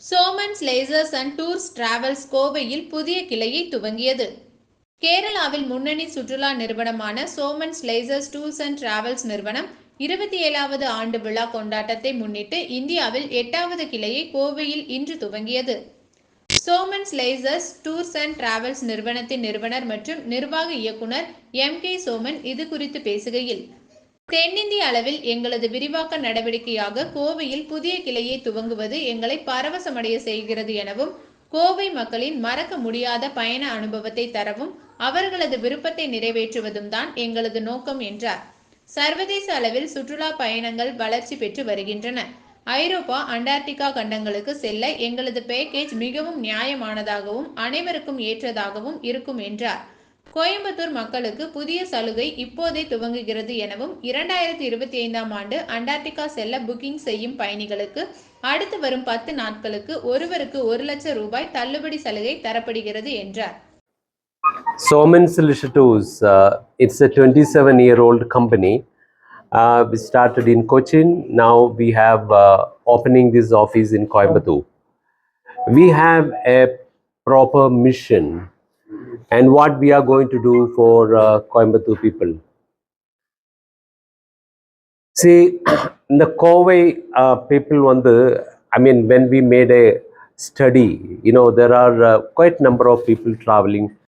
Soman's leisures and tours travels கோவையில் புதிய கிளையை துவங்கியது. கேரளாவில் முன்னணி சுற்றுலா நிறுவனமான Soman's leisures tours and travels நிறுவனம் இருபத்தி ஏழாவது ஆண்டு விழா கொண்டாட்டத்தை முன்னிட்டு இந்தியாவில் எட்டாவது கிளையை கோவையில் இன்று துவங்கியது. Soman's leisures tours and travels நிறுவனத்தின் நிறுவனர் மற்றும் நிர்வாக இயக்குனர் எம் கே சோமன் இது குறித்து பேசுகையில் தென்னிந்திய அளவில் எங்களது விரிவாக்க நடவடிக்கையாக கோவையில் புதிய கிளையை துவங்குவது எங்களை பரவசமடைய செய்கிறது எனவும் கோவை மக்களின் மறக்க முடியாத பயண அனுபவத்தை தரவும் அவர்களது விருப்பத்தை நிறைவேற்றுவதும் தான் எங்களது நோக்கம் என்றார். சர்வதேச அளவில் சுற்றுலா பயணங்கள் வளர்ச்சி பெற்று வருகின்றன. ஐரோப்பா அண்டார்டிகா கண்டங்களுக்கு செல்ல எங்களது பேக்கேஜ் மிகவும் நியாயமானதாகவும் அனைவருக்கும் ஏற்றதாகவும் இருக்கும் என்றார். கோயம்புத்தூர் மக்களுக்கு புதிய சலுகை இப்போதே துவங்குகிறது எனவும் இரண்டாயிரத்தி இருபத்தி ஐந்தாம் ஆண்டு அண்டார்டிகா செல்ல புக்கிங் செய்யும் பயணிகளுக்கு அடுத்து வரும் பத்து நாட்களுக்கு ஒருவருக்கு ஒரு லட்சம் ரூபாய் தள்ளுபடி சலுகை தரப்படுகிறது என்றார் Soman Solicitors, uh, it's a 27 year old company. Uh, we started in Cochin. Now we have uh, opening this office in Coimbatore. We have a proper mission and what we are going to do for uh, Coimbatore people. See, the Kovai uh, people on the, I mean, when we made a study, you know, there are uh, quite number of people traveling